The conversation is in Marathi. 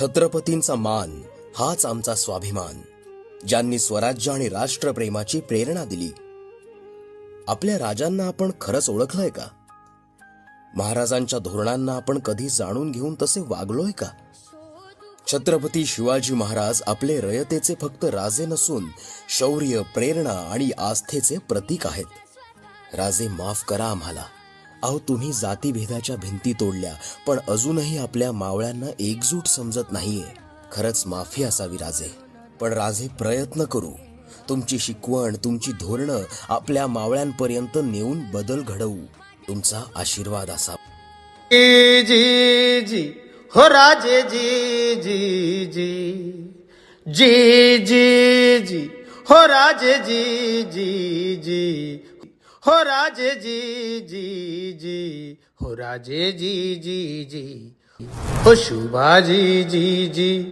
छत्रपतींचा मान हाच आमचा स्वाभिमान ज्यांनी स्वराज्य आणि राष्ट्रप्रेमाची प्रेरणा दिली. आपल्या राजांना आपण खरंच ओळखलंय का? महाराजांच्या धोरणांना आपण कधी जाणून घेऊन तसे वागलोय का? छत्रपती शिवाजी महाराज आपले रयतेचे फक्त राजे नसून शौर्य प्रेरणा आणि आस्थेचे प्रतीक आहेत. राजे माफ करा आम्हाला. अहो तुम्ही जातीभेदाच्या भिंती तोडल्या पण अजूनही आपल्या मावळ्यांना एकजूट समजत नाहीये. खरंच माफी असावी राजे. पण राजे प्रयत्न करू. तुमची शिकवण तुमची धोरणं आपल्या मावळ्यांपर्यंत नेऊन बदल घडवू. तुमचा आशीर्वाद असा जी जी जी. हो राजे जी जी जी. जी जी जी. हो राजे जी जी जी. हो राजे जी जी जी हो राजे जी जी जी। हो शुभाजी जी जी।